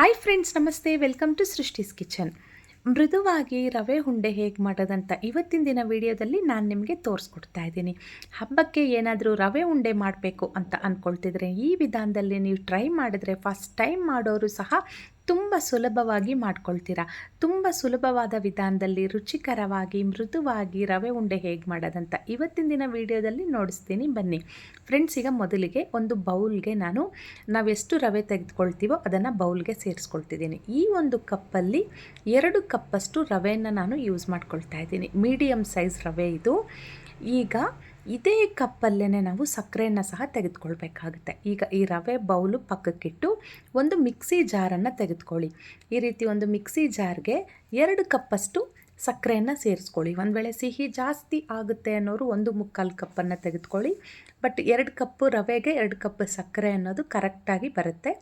Hi friends ನಮಸ್ತೆ. Welcome to ಸೃಷ್ಟಿಸ್ kitchen ಮೃದುವಾಗಿ ರವೆ ಉಂಡೆ ಹೇಗೆ ಮಾಡೋದಂತ ಇವತ್ತಿನ ದಿನ ವಿಡಿಯೋದಲ್ಲಿ ನಾನು ನಿಮಗೆ ತೋರಿಸ್ಕೊಡ್ತಾ ಇದ್ದೀನಿ. ಹಬ್ಬಕ್ಕೆ ಏನಾದರೂ ರವೆ ಉಂಡೆ ಮಾಡಬೇಕು ಅಂತ ಅಂದ್ಕೊಳ್ತಿದ್ರೆ ಈ ವಿಧಾನದಲ್ಲಿ ನೀವು ಟ್ರೈ ಮಾಡಿದ್ರೆ ಫಸ್ಟ್ ಟೈಮ್ ಮಾಡೋರು ಸಹ ತುಂಬ ಸುಲಭವಾಗಿ ಮಾಡ್ಕೊಳ್ತೀರಾ? ತುಂಬ ಸುಲಭವಾದ ವಿಧಾನದಲ್ಲಿ ರುಚಿಕರವಾಗಿ, ಮೃದುವಾಗಿ ರವೆ ಉಂಡೆ ಹೇಗೆ ಮಾಡೋದಂತ ಇವತ್ತಿನ ದಿನ ವಿಡಿಯೋದಲ್ಲಿ ನೋಡಿಸ್ತೀನಿ. ಬನ್ನಿ. ಫ್ರೆಂಡ್ಸ್, ಈಗ ಮೊದಲಿಗೆ ಒಂದು ಬೌಲ್ಗೆ ನಾನು ನಾವೆಷ್ಟು ರವೆ ತೆಗೆದುಕೊಳ್ತೀವೋ ಅದನ್ನು ಬೌಲ್ಗೆ ಸೇರಿಸ್ಕೊಳ್ತಿದ್ದೀನಿ. ಈ ಒಂದು ಕಪ್ಪಲ್ಲಿ ಎರಡು ಕಪ್ಪಷ್ಟು ರವೆಯನ್ನು ನಾನು ಯೂಸ್ ಮಾಡ್ಕೊಳ್ತಾ ಇದ್ದೀನಿ. ಮೀಡಿಯಮ್ ಸೈಜ್ ರವೆ ಇದು. ಈಗ ಇದೇ ಕಪ್ಪಲ್ಲೇ ನಾವು ಸಕ್ಕರೆಯನ್ನು ಸಹ ತೆಗೆದುಕೊಳ್ಬೇಕಾಗುತ್ತೆ. ಈಗ ಈ ರವೆ ಬೌಲು ಪಕ್ಕಕ್ಕಿಟ್ಟು ಒಂದು ಮಿಕ್ಸಿ ಜಾರನ್ನು ತೆಗೆದುಕೊಳ್ಳಿ. ಈ ರೀತಿ ಒಂದು ಮಿಕ್ಸಿ ಜಾರ್ಗೆ ಎರಡು ಕಪ್ಪಷ್ಟು ಸಕ್ಕರೆಯನ್ನು ಸೇರಿಸ್ಕೊಳ್ಳಿ. ಒಂದು ವೇಳೆ ಸಿಹಿ ಜಾಸ್ತಿ ಆಗುತ್ತೆ ಅನ್ನೋರು ಒಂದು ಮುಕ್ಕಾಲು ಕಪ್ಪನ್ನು ತೆಗೆದುಕೊಳ್ಳಿ. ಬಟ್ ಎರಡು ಕಪ್ಪು ರವೆಗೆ ಎರಡು ಕಪ್ ಸಕ್ಕರೆ ಅನ್ನೋದು ಕರೆಕ್ಟಾಗಿ ಬರುತ್ತೆ.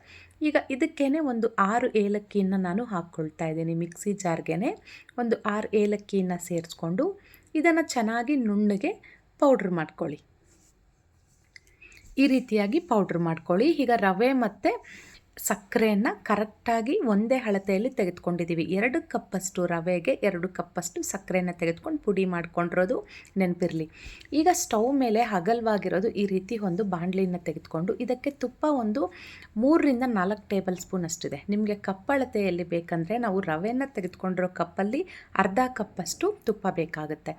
ಈಗ ಇದಕ್ಕೇ ಒಂದು ಆರು ಏಲಕ್ಕಿಯನ್ನು ನಾನು ಹಾಕ್ಕೊಳ್ತಾ ಇದ್ದೀನಿ ಮಿಕ್ಸಿ ಜಾರ್ಗೆ ಒಂದು ಆರು ಏಲಕ್ಕಿಯನ್ನು ಸೇರಿಸ್ಕೊಂಡು ಇದನ್ನು ಚೆನ್ನಾಗಿ ನುಣ್ಣಗೆ ಪೌಡ್ರ್ ಮಾಡ್ಕೊಳ್ಳಿ. ಈ ರೀತಿಯಾಗಿ ಪೌಡ್ರ್ ಮಾಡ್ಕೊಳ್ಳಿ. ಈಗ ರವೆ ಮತ್ತು ಸಕ್ಕರೆಯನ್ನು ಕರೆಕ್ಟಾಗಿ ಒಂದೇ ಅಳತೆಯಲ್ಲಿ ತೆಗೆದುಕೊಂಡಿದ್ದೀವಿ. ಎರಡು ಕಪ್ಪಷ್ಟು ರವೆಗೆ ಎರಡು ಕಪ್ಪಷ್ಟು ಸಕ್ಕರೆಯನ್ನು ತೆಗೆದುಕೊಂಡು ಪುಡಿ ಮಾಡ್ಕೊಂಡಿರೋದು ನೆನಪಿರಲಿ. ಈಗ ಸ್ಟವ್ ಮೇಲೆ ಹಗಲವಾಗಿರೋದು ಈ ರೀತಿ ಒಂದು ಬಾಣಲಿನ ತೆಗೆದುಕೊಂಡು ಇದಕ್ಕೆ ತುಪ್ಪ ಒಂದು ಮೂರರಿಂದ ನಾಲ್ಕು ಟೇಬಲ್ ಸ್ಪೂನ್ ಅಷ್ಟಿದೆ. ನಿಮಗೆ ಕಪ್ಪಳತೆಯಲ್ಲಿ ಬೇಕಂದರೆ ನಾವು ರವೆಯನ್ನು ತೆಗೆದುಕೊಂಡಿರೋ ಕಪ್ಪಲ್ಲಿ ಅರ್ಧ ಕಪ್ಪಷ್ಟು ತುಪ್ಪ ಬೇಕಾಗುತ್ತೆ.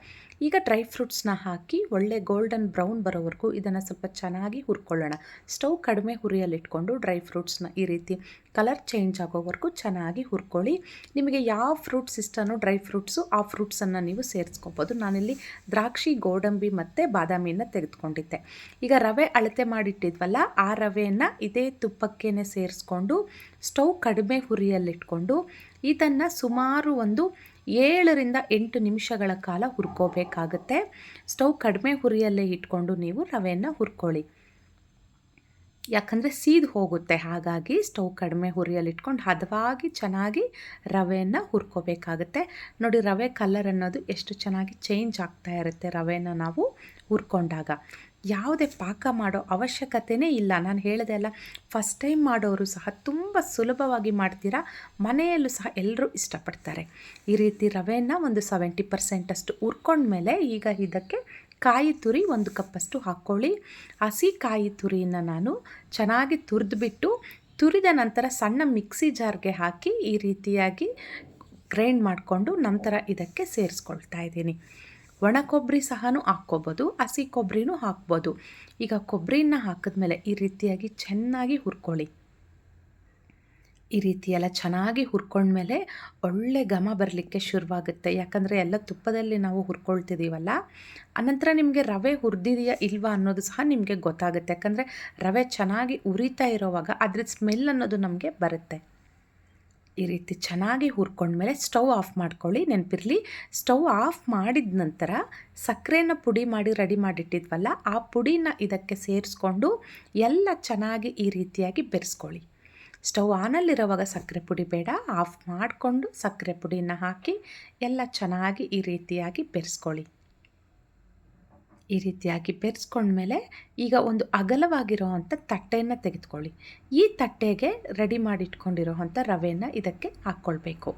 ಈಗ ಡ್ರೈ ಫ್ರೂಟ್ಸ್ನ ಹಾಕಿ ಒಳ್ಳೆ ಗೋಲ್ಡನ್ ಬ್ರೌನ್ ಬರೋವರೆಗೂ ಇದನ್ನು ಸ್ವಲ್ಪ ಚೆನ್ನಾಗಿ ಹುರ್ಕೊಳ್ಳೋಣ. ಸ್ಟವ್ ಕಡಿಮೆ ಹುರಿಯಲ್ಲಿಟ್ಕೊಂಡು ಡ್ರೈ ಫ್ರೂಟ್ಸ್ನ ಈ ರೀತಿ ಕಲರ್ ಚೇಂಜ್ ಆಗೋವರೆಗೂ ಚೆನ್ನಾಗಿ ಹುರ್ಕೊಳ್ಳಿ. ನಿಮಗೆ ಯಾವ ಫ್ರೂಟ್ಸ್ ಇಷ್ಟನೋ ಡ್ರೈ ಫ್ರೂಟ್ಸು ಆ ಫ್ರೂಟ್ಸನ್ನು ನೀವು ಸೇರಿಸ್ಕೊಬೋದು. ನಾನಿಲ್ಲಿ ದ್ರಾಕ್ಷಿ, ಗೋಡಂಬಿ ಮತ್ತು ಬಾದಾಮಿಯನ್ನು ತೆಗೆದುಕೊಂಡಿದ್ದೆ. ಈಗ ರವೆ ಅಳತೆ ಮಾಡಿಟ್ಟಿದ್ವಲ್ಲ, ಆ ರವೆಯನ್ನು ಇದೇ ತುಪ್ಪಕ್ಕೇ ಸೇರಿಸ್ಕೊಂಡು, ಸ್ಟವ್ ಕಡಿಮೆ ಹುರಿಯಲ್ಲಿಟ್ಕೊಂಡು, ಇದನ್ನು ಸುಮಾರು ಒಂದು ಏಳರಿಂದ ಎಂಟು ನಿಮಿಷಗಳ ಕಾಲ ಹುರ್ಕೋಬೇಕಾಗುತ್ತೆ. ಸ್ಟವ್ ಕಡಿಮೆ ಹುರಿಯಲ್ಲೇ ಇಟ್ಕೊಂಡು ನೀವು ರವೆಯನ್ನು ಹುರ್ಕೊಳ್ಳಿ. ಯಾಕಂದರೆ ಸೀದು ಹೋಗುತ್ತೆ. ಹಾಗಾಗಿ ಸ್ಟವ್ ಕಡಿಮೆ ಹುರಿಯಲ್ಲಿಟ್ಕೊಂಡು ಹದವಾಗಿ ಚೆನ್ನಾಗಿ ರವೆಯನ್ನು ಹುರ್ಕೋಬೇಕಾಗುತ್ತೆ. ನೋಡಿ ರವೆ ಕಲರ್ ಅನ್ನೋದು ಎಷ್ಟು ಚೆನ್ನಾಗಿ ಚೇಂಜ್ ಆಗ್ತಾ ಇರುತ್ತೆ ರವೆನ ನಾವು ಹುರ್ಕೊಂಡಾಗ. ಯಾವುದೇ ಪಾಕ ಮಾಡೋ ಅವಶ್ಯಕತೆಯೇ ಇಲ್ಲ. ನಾನು ಹೇಳಿದೆ ಅಲ್ಲ ಫಸ್ಟ್ ಟೈಮ್ ಮಾಡೋರು ಸಹ ತುಂಬ ಸುಲಭವಾಗಿ ಮಾಡ್ತೀರಾ? ಮನೆಯಲ್ಲೂ ಸಹ ಎಲ್ಲರೂ ಇಷ್ಟಪಡ್ತಾರೆ. ಈ ರೀತಿ ರವೆಯನ್ನು ಒಂದು ಸೆವೆಂಟಿ ಪರ್ಸೆಂಟಷ್ಟು ಹುರ್ಕೊಂಡ್ಮೇಲೆ ಈಗ ಇದಕ್ಕೆ ಕಾಯಿ ತುರಿ ಒಂದು ಕಪ್ಪಷ್ಟು ಹಾಕ್ಕೊಳ್ಳಿ. ಹಸಿ ಕಾಯಿ ತುರಿಯನ್ನು ನಾನು ಚೆನ್ನಾಗಿ ತುರಿದ್ಬಿಟ್ಟು ತುರಿದ ನಂತರ ಸಣ್ಣ ಮಿಕ್ಸಿ ಜಾರ್ಗೆ ಹಾಕಿ ಈ ರೀತಿಯಾಗಿ ಗ್ರೈಂಡ್ ಮಾಡಿಕೊಂಡು ನಂತರ ಇದಕ್ಕೆ ಸೇರಿಸ್ಕೊಳ್ತಾ ಇದ್ದೀನಿ. ಒಣ ಕೊಬ್ಬರಿ ಸಹ ಹಾಕ್ಕೋಬೋದು, ಹಸಿ ಕೊಬ್ಬರಿನೂ ಹಾಕ್ಬೋದು. ಈಗ ಕೊಬ್ಬರಿನ ಹಾಕಿದ್ಮೇಲೆ ಈ ರೀತಿಯಾಗಿ ಚೆನ್ನಾಗಿ ಹುರ್ಕೊಳ್ಳಿ. ಈ ರೀತಿ ಎಲ್ಲ ಚೆನ್ನಾಗಿ ಹುರ್ಕೊಂಡ್ಮೇಲೆ ಒಳ್ಳೆ ಘಮ ಬರಲಿಕ್ಕೆ ಶುರುವಾಗುತ್ತೆ. ಯಾಕಂದರೆ ಎಲ್ಲ ತುಪ್ಪದಲ್ಲಿ ನಾವು ಹುರ್ಕೊಳ್ತಿದ್ದೀವಲ್ಲ ಅನಂತರ ನಿಮಗೆ ರವೆ ಹುರಿದಿದೆಯಾ ಇಲ್ವಾ ಅನ್ನೋದು ಸಹ ನಿಮಗೆ ಗೊತ್ತಾಗುತ್ತೆ. ಯಾಕಂದರೆ ರವೆ ಚೆನ್ನಾಗಿ ಉರಿತಾ ಇರೋವಾಗ ಅದ್ರ ಸ್ಮೆಲ್ ಅನ್ನೋದು ನಮಗೆ ಬರುತ್ತೆ. ಈ ರೀತಿ ಚೆನ್ನಾಗಿ ಹುರ್ಕೊಂಡ್ಮೇಲೆ ಸ್ಟವ್ ಆಫ್ ಮಾಡ್ಕೊಳ್ಳಿ, ನೆನಪಿರಲಿ. ಸ್ಟವ್ ಆಫ್ ಮಾಡಿದ ನಂತರ ಸಕ್ಕರೆನ ಪುಡಿ ಮಾಡಿ ರೆಡಿ ಮಾಡಿಟ್ಟಿದ್ವಲ್ಲ, ಆ ಪುಡಿನ ಇದಕ್ಕೆ ಸೇರಿಸ್ಕೊಂಡು ಎಲ್ಲ ಚೆನ್ನಾಗಿ ಈ ರೀತಿಯಾಗಿ ಬೆರೆಸ್ಕೊಳ್ಳಿ. ಸ್ಟವ್ ಆನಲ್ಲಿರುವಾಗ ಸಕ್ಕರೆ ಪುಡಿ ಬೇಡ, ಆಫ್ ಮಾಡಿಕೊಂಡು ಸಕ್ಕರೆ ಪುಡಿನ ಹಾಕಿ ಎಲ್ಲ ಚೆನ್ನಾಗಿ ಈ ರೀತಿಯಾಗಿ ಬೆರೆಸ್ಕೊಳ್ಳಿ. ಈ ರೀತಿಯಾಗಿ ಬೆರೆಸ್ಕೊಂಡ್ಮೇಲೆ ಈಗ ಒಂದು ಅಗಲವಾಗಿರೋ ಅಂಥ ತಟ್ಟೆಯನ್ನು ತೆಗೆದುಕೊಳ್ಳಿ. ಈ ತಟ್ಟೆಗೆ ರೆಡಿ ಮಾಡಿಟ್ಕೊಂಡಿರೋ ಅಂಥ ರವೆಯನ್ನು ಇದಕ್ಕೆ ಹಾಕ್ಕೊಳ್ಬೇಕು.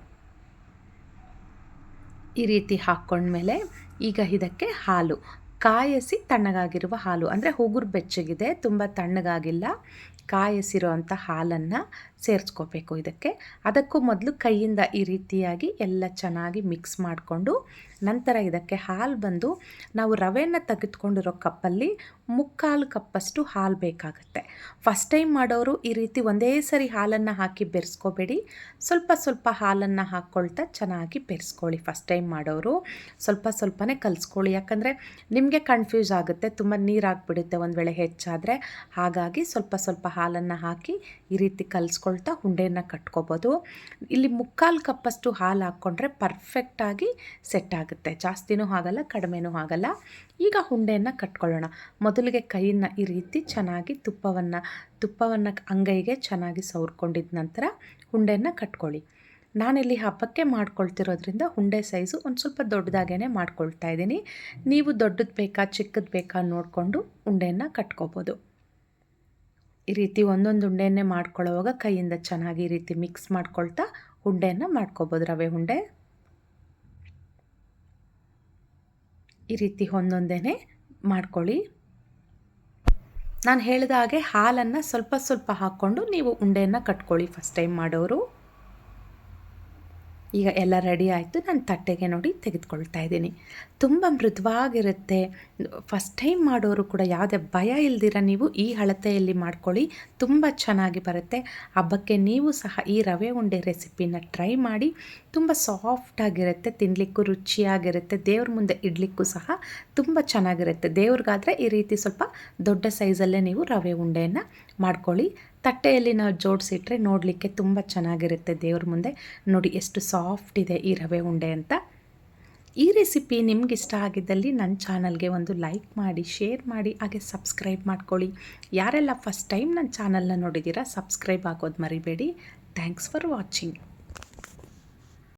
ಈ ರೀತಿ ಹಾಕ್ಕೊಂಡ್ಮೇಲೆ ಈಗ ಇದಕ್ಕೆ ಹಾಲು. ಕಾಯಿಸಿ ತಣ್ಣಗಾಗಿರುವ ಹಾಲು. ಅಂದರೆ ಹುಗುರು ಬೆಚ್ಚಗಿದೆ, ತುಂಬ ತಣ್ಣಗಾಗಿಲ್ಲ. ಕಾಯಿಸಿರೋ ಅಂಥ ಹಾಲನ್ನು ಸೇರಿಸ್ಕೋಬೇಕು ಇದಕ್ಕೆ. ಅದಕ್ಕೂ ಮೊದಲು ಕೈಯಿಂದ ಈ ರೀತಿಯಾಗಿ ಎಲ್ಲ ಚೆನ್ನಾಗಿ ಮಿಕ್ಸ್ ಮಾಡಿಕೊಂಡು ನಂತರ ಇದಕ್ಕೆ ಹಾಲು ಬಂದು ನಾವು ರವೆಯನ್ನು ತೆಗೆದುಕೊಂಡಿರೋ ಕಪ್ಪಲ್ಲಿ ಮುಕ್ಕಾಲು ಕಪ್ಪಷ್ಟು ಹಾಲು ಬೇಕಾಗುತ್ತೆ. ಫಸ್ಟ್ ಟೈಮ್ ಮಾಡೋರು ಈ ರೀತಿ ಒಂದೇ ಸರಿ ಹಾಲನ್ನು ಹಾಕಿ ಬೆರೆಸ್ಕೋಬೇಡಿ. ಸ್ವಲ್ಪ ಸ್ವಲ್ಪ ಹಾಲನ್ನು ಹಾಕ್ಕೊಳ್ತಾ ಚೆನ್ನಾಗಿ ಬೆರೆಸ್ಕೊಳ್ಳಿ ಫಸ್ಟ್ ಟೈಮ್ ಮಾಡೋರು. ಸ್ವಲ್ಪ ಸ್ವಲ್ಪನೇ ಕಲಿಸ್ಕೊಳ್ಳಿ. ಯಾಕಂದರೆ ನಿಮಗೆ ಕನ್ಫ್ಯೂಸ್ ಆಗುತ್ತೆ, ತುಂಬ ನೀರಾಗಿಬಿಡುತ್ತೆ ಒಂದು ವೇಳೆ ಹೆಚ್ಚಾದರೆ. ಹಾಗಾಗಿ ಸ್ವಲ್ಪ ಸ್ವಲ್ಪ ಹಾಲನ್ನು ಹಾಕಿ ಈ ರೀತಿ ಕಲಿಸ್ಕೊಳ್ತಾ ಉಂಡೆನ ಕಟ್ಕೋಬೋದು. ಇಲ್ಲಿ ಮುಕ್ಕಾಲು ಕಪ್ಪಷ್ಟು ಹಾಲು ಹಾಕ್ಕೊಂಡ್ರೆ ಪರ್ಫೆಕ್ಟಾಗಿ ಸೆಟ್ ಆಗುತ್ತೆ. ಜಾಸ್ತಿನೂ ಆಗಲ್ಲ ಕಡಿಮೆನೂ ಆಗಲ್ಲ ಈಗ ಉಂಡೆಯನ್ನು ಕಟ್ಕೊಳ್ಳೋಣ. ಮೊದಲಿಗೆ ಕೈಯನ್ನು ಈ ರೀತಿ ಚೆನ್ನಾಗಿ ತುಪ್ಪವನ್ನು ತುಪ್ಪವನ್ನು ಅಂಗೈಗೆ ಚೆನ್ನಾಗಿ ಸವರ್ಕೊಂಡಿದ ನಂತರ ಉಂಡೆಯನ್ನು ಕಟ್ಕೊಳ್ಳಿ. ನಾನಿಲ್ಲಿ ಹಬ್ಬಕ್ಕೆ ಮಾಡ್ಕೊಳ್ತಿರೋದ್ರಿಂದ ಉಂಡೆ ಸೈಜು ಒಂದು ಸ್ವಲ್ಪ ದೊಡ್ಡದಾಗೇ ಮಾಡ್ಕೊಳ್ತಾ ಇದ್ದೀನಿ. ನೀವು ದೊಡ್ಡದು ಬೇಕಾ, ಚಿಕ್ಕದು ಬೇಕಾ ನೋಡಿಕೊಂಡು ಉಂಡೆಯನ್ನು ಕಟ್ಕೋಬೋದು. ಈ ರೀತಿ ಒಂದೊಂದು ಉಂಡೆಯನ್ನೇ ಮಾಡ್ಕೊಳ್ಳೋವಾಗ ಕೈಯಿಂದ ಚೆನ್ನಾಗಿ ಈ ರೀತಿ ಮಿಕ್ಸ್ ಮಾಡ್ಕೊಳ್ತಾ ಉಂಡೆಯನ್ನು ಮಾಡ್ಕೋಬೋದು ರವೆ ಉಂಡೆ. ಈ ರೀತಿ ಒಂದೊಂದೇ ಮಾಡ್ಕೊಳ್ಳಿ. ನಾನು ಹೇಳಿದ ಹಾಗೆ ಹಾಲನ್ನು ಸ್ವಲ್ಪ ಸ್ವಲ್ಪ ಹಾಕ್ಕೊಂಡು ನೀವು ಉಂಡೆಯನ್ನು ಕಟ್ಕೊಳ್ಳಿ ಫಸ್ಟ್ ಟೈಮ್ ಮಾಡೋರು. ಈಗ ಎಲ್ಲ ರೆಡಿ ಆಯಿತು. ನಾನು ತಟ್ಟೆಗೆ ನೋಡಿ ತೆಗೆದುಕೊಳ್ತಾ ಇದ್ದೀನಿ. ತುಂಬ ಮೃದುವಾಗಿರುತ್ತೆ. ಫಸ್ಟ್ ಟೈಮ್ ಮಾಡೋರು ಕೂಡ ಯಾವುದೇ ಭಯ ಇಲ್ದಿರ ನೀವು ಈ ಅಳತೆಯಲ್ಲಿ ಮಾಡ್ಕೊಳ್ಳಿ. ತುಂಬ ಚೆನ್ನಾಗಿ ಬರುತ್ತೆ. ಹಬ್ಬಕ್ಕೆ ನೀವು ಸಹ ಈ ರವೆ ಉಂಡೆ ರೆಸಿಪಿನ ಟ್ರೈ ಮಾಡಿ. ತುಂಬ ಸಾಫ್ಟಾಗಿರುತ್ತೆ ತಿನ್ನಲಿಕ್ಕೂ ರುಚಿಯಾಗಿರುತ್ತೆ, ದೇವ್ರ ಮುಂದೆ ಇಡಲಿಕ್ಕೂ ಸಹ ತುಂಬ ಚೆನ್ನಾಗಿರುತ್ತೆ. ದೇವ್ರಿಗಾದರೆ ಈ ರೀತಿ ಸ್ವಲ್ಪ ದೊಡ್ಡ ಸೈಜಲ್ಲೇ ನೀವು ರವೆ ಉಂಡೆಯನ್ನು ಮಾಡ್ಕೊಳ್ಳಿ. ತಟ್ಟೆಯಲ್ಲಿ ನಾವು ಜೋಡಿಸಿಟ್ರೆ ನೋಡಲಿಕ್ಕೆ ತುಂಬ ಚೆನ್ನಾಗಿರುತ್ತೆ ದೇವ್ರ ಮುಂದೆ. ನೋಡಿ ಎಷ್ಟು ಸಾಫ್ಟ್ ಇದೆ ಈ ರವೆ ಉಂಡೆ ಅಂತ. ಈ ರೆಸಿಪಿ ನಿಮ್ಗೆ ಇಷ್ಟ ಆಗಿದ್ದಲ್ಲಿ ನನ್ನ ಚಾನಲ್ಗೆ ಒಂದು ಲೈಕ್ ಮಾಡಿ, ಶೇರ್ ಮಾಡಿ, ಹಾಗೆ ಸಬ್ಸ್ಕ್ರೈಬ್ ಮಾಡ್ಕೊಳ್ಳಿ. ಯಾರೆಲ್ಲ ಫಸ್ಟ್ ಟೈಮ್ ನನ್ನ ಚಾನಲ್ನ ನೋಡಿದ್ದೀರಾ, ಸಬ್ಸ್ಕ್ರೈಬ್ ಆಗೋದು ಮರಿಬೇಡಿ. Thanks for watching.